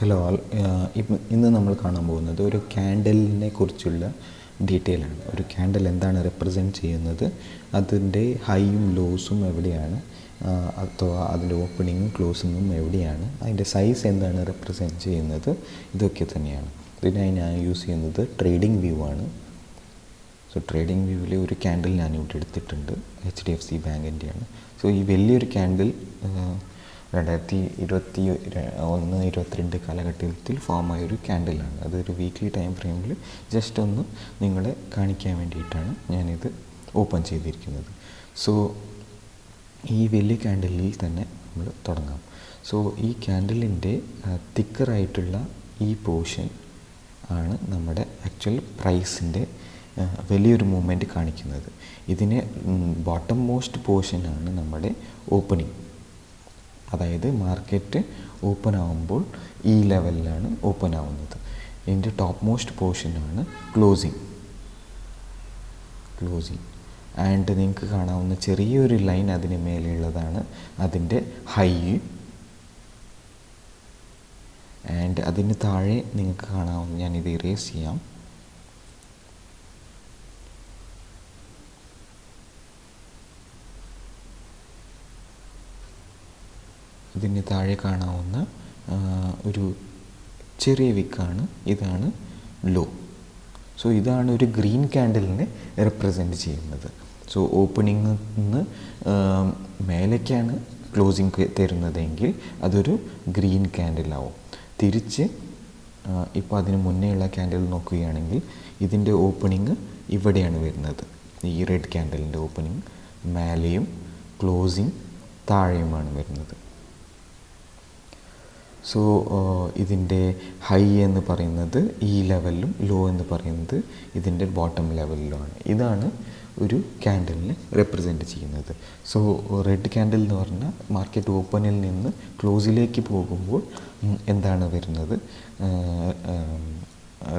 Hello ഇപ്പം ഇന്ന് നമ്മൾ കാണാൻ പോകുന്നത് ഒരു ക്യാൻഡലിനെ കുറിച്ചുള്ള ഡീറ്റെയിൽ ആണ്. ഒരു ക്യാൻഡൽ എന്താണ് റെപ്രസെന്റ് ചെയ്യുന്നത്? അതിന്റെ ഹൈയും ലോസും എവിടെയാണ്? അഥവാ അതിന്റെ ഓപ്പണിങ്ങും ക്ലോസിങ്ങും എവിടെയാണ്? അതിന്റെ സൈസ് എന്താണ് റെപ്രസെന്റ് ചെയ്യുന്നത്? ഇതൊക്കെ തന്നെയാണ്. ഇതിനായി ഞാൻ യൂസ് ചെയ്യുന്നത് ട്രേഡിംഗ് വ്യൂ ആണ്. സോ ട്രേഡിംഗ് വ്യൂവിൽ ഒരു ക്യാൻഡിൽ ഞാൻ ഇവിടെ എടുത്തിട്ടുണ്ട്. എച്ച് ഡി എഫ് സി ബാങ്കിന്റെയാണ് സോ ഈ വലിയൊരു ക്യാൻഡിൽ രണ്ടായിരത്തി ഇരുപത്തി ഒന്ന് ഇരുപത്തിരണ്ട് കാലഘട്ടത്തിൽ ഫോമായ ഒരു ക്യാൻഡിലാണ്. അതൊരു വീക്ക്ലി ടൈം ഫ്രെയിമിൽ ജസ്റ്റ് ഒന്ന് നിങ്ങളെ കാണിക്കാൻ വേണ്ടിയിട്ടാണ് ഞാനിത് ഓപ്പൺ ചെയ്തിരിക്കുന്നത്. സോ ഈ വലിയ ക്യാൻഡിലിൽ തന്നെ നമ്മൾ തുടങ്ങാം. സോ ഈ ക്യാൻഡിലിന്റെ തിക്കറായിട്ടുള്ള ഈ പോർഷൻ ആണ് നമ്മുടെ ആക്ച്വൽ പ്രൈസിന്റെ വലിയൊരു മൂവ്മെന്റ് കാണിക്കുന്നത്. ഇതിനെ ബോട്ടം മോസ്റ്റ് പോർഷനാണ് നമ്മുടെ ഓപ്പണിംഗ് അതായത് മാർക്കറ്റ് ഓപ്പൺ ആവുമ്പോൾ ഈ ലെവലിലാണ് ഓപ്പൺ ആവുന്നത്. ഇതിന്റെ ടോപ്പ് മോസ്റ്റ് പോർഷനാണ് ക്ലോസിങ് ക്ലോസിങ് ആൻഡ് നിങ്ങൾക്ക് കാണാവുന്ന ചെറിയൊരു ലൈൻ അതിന് മേലെയുള്ളതാണ് അതിന്റെ ഹൈ ആൻഡ് അതിന് താഴെ നിങ്ങൾക്ക് കാണാവുന്ന ഞാനിത് ഇറേസ് ചെയ്യാം. ഇതിന് താഴെ കാണാവുന്ന ഒരു ചെറിയ വിക്കാണ്. ഇതാണ് ലോ. സോ ഇതാണ് ഒരു ഗ്രീൻ ക്യാൻഡലിനെ റെപ്രസെന്റ് ചെയ്യുന്നത്. സോ ഓപ്പണിംഗ് നിന്ന് മേലേക്കാണ് ക്ലോസിങ് തരുന്നതെങ്കിൽ അതൊരു ഗ്രീൻ ക്യാൻഡിലാവും തിരിച്ച് ഇപ്പോൾ അതിന് മുന്നേയുള്ള ക്യാൻഡിൽ നോക്കുകയാണെങ്കിൽ ഇതിന്റെ ഓപ്പണിങ് ഇവിടെയാണ് വരുന്നത്. ഈ റെഡ് ക്യാൻഡലിന്റെ ഓപ്പണിങ് മേലെയും ക്ലോസിങ് താഴെയുമാണ് വരുന്നത്. സോ ഇതിന്റെ ഹൈ എന്ന് പറയുന്നത് ഈ ലെവലിലും ലോ എന്ന് പറയുന്നത് ഇതിന്റെ ബോട്ടം ലെവലിലുമാണ് ഇതാണ് ഒരു ക്യാൻഡലിനെ റെപ്രസെന്റ് ചെയ്യുന്നത്. സോ റെഡ് ക്യാൻഡിൽ എന്ന് പറഞ്ഞാൽ മാർക്കറ്റ് ഓപ്പണിൽ നിന്ന് ക്ലോസിലേക്ക് പോകുമ്പോൾ എന്താണ് വരുന്നത്?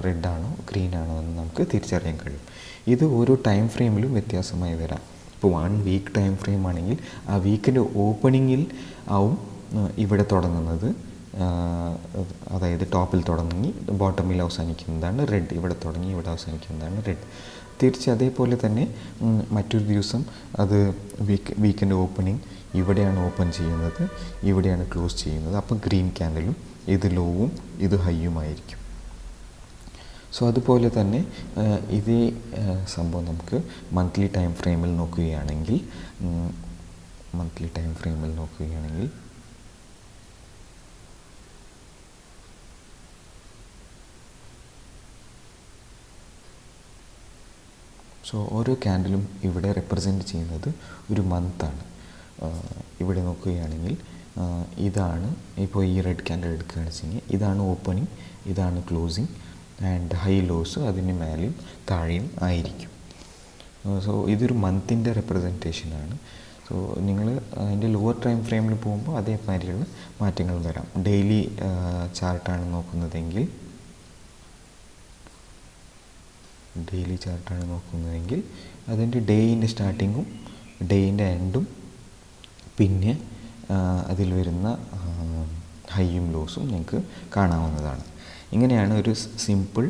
റെഡാണോ ആണോ എന്ന് നമുക്ക് തിരിച്ചറിയാൻ കഴിയും. ഇത് ഓരോ ടൈം ഫ്രെയിമിലും വ്യത്യാസമായി വരാം. ഇപ്പോൾ വൺ വീക്ക് ടൈം ഫ്രെയിം ആണെങ്കിൽ ആ വീക്കിന്റെ ഓപ്പണിങ്ങിൽ ആവും ഇവിടെ തുടങ്ങുന്നത്. അതായത് ടോപ്പിൽ തുടങ്ങി ബോട്ടമിൽ അവസാനിക്കുന്നതാണ് റെഡ്. ഇവിടെ തുടങ്ങി ഇവിടെ അവസാനിക്കുന്നതാണ് റെഡ്. തിരിച്ച് അതേപോലെ തന്നെ മറ്റൊരു ദിവസം അത് വീക്ക് വീക്കെൻഡ് ഓപ്പണിംഗ് ഇവിടെയാണ് ഓപ്പൺ ചെയ്യുന്നത്. ഇവിടെയാണ് ക്ലോസ് ചെയ്യുന്നത്. അപ്പം ഗ്രീൻ ക്യാൻഡലും ഇത് ലോവും ഇത് ഹൈയുമായിരിക്കും സോ അതുപോലെ തന്നെ ഇതേ സംഭവം നമുക്ക് മന്ത്ലി ടൈം ഫ്രെയിമിൽ നോക്കുകയാണെങ്കിൽ മന്ത്ലി ടൈം ഫ്രെയിമിൽ നോക്കുകയാണെങ്കിൽ സോ ഓരോ ക്യാൻഡിലും ഇവിടെ റെപ്രസെന്റ് ചെയ്യുന്നത് ഒരു മന്താണ് ഇവിടെ നോക്കുകയാണെങ്കിൽ ഇതാണ് ഇപ്പോൾ ഈ റെഡ് ക്യാൻഡിൽ എടുക്കുകയാണെന്ന് കഴിഞ്ഞാൽ ഇതാണ് ഓപ്പണിംഗ് ഇതാണ് ക്ലോസിങ് ആൻഡ് ഹൈ ലോസ് അതിന് മേലെയും താഴെയും ആയിരിക്കും. സോ ഇതൊരു മന്തിന്റെ റെപ്രസെന്റേഷനാണ് സോ നിങ്ങൾ അതിന്റെ ലോവർ ടൈം ഫ്രെയിമിൽ പോകുമ്പോൾ അതേമാതിരിയുള്ള മാറ്റങ്ങൾ വരാം. ഡെയിലി ചാർട്ടാണ് നോക്കുന്നതെങ്കിൽ ഡെയിലി ചാർട്ടാണ് നോക്കുന്നതെങ്കിൽ അതിന്റെ ഡേയിന്റെ സ്റ്റാർട്ടിങ്ങും ഡേയിന്റെ എൻഡും പിന്നെ അതിൽ വരുന്ന ഹൈയും ലോസും നിങ്ങൾക്ക് കാണാവുന്നതാണ്. ഇങ്ങനെയാണ് ഒരു സിമ്പിൾ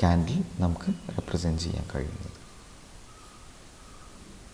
ക്യാൻഡിൽ നമുക്ക് റെപ്രസെന്റ് ചെയ്യാൻ കഴിയുന്നത്.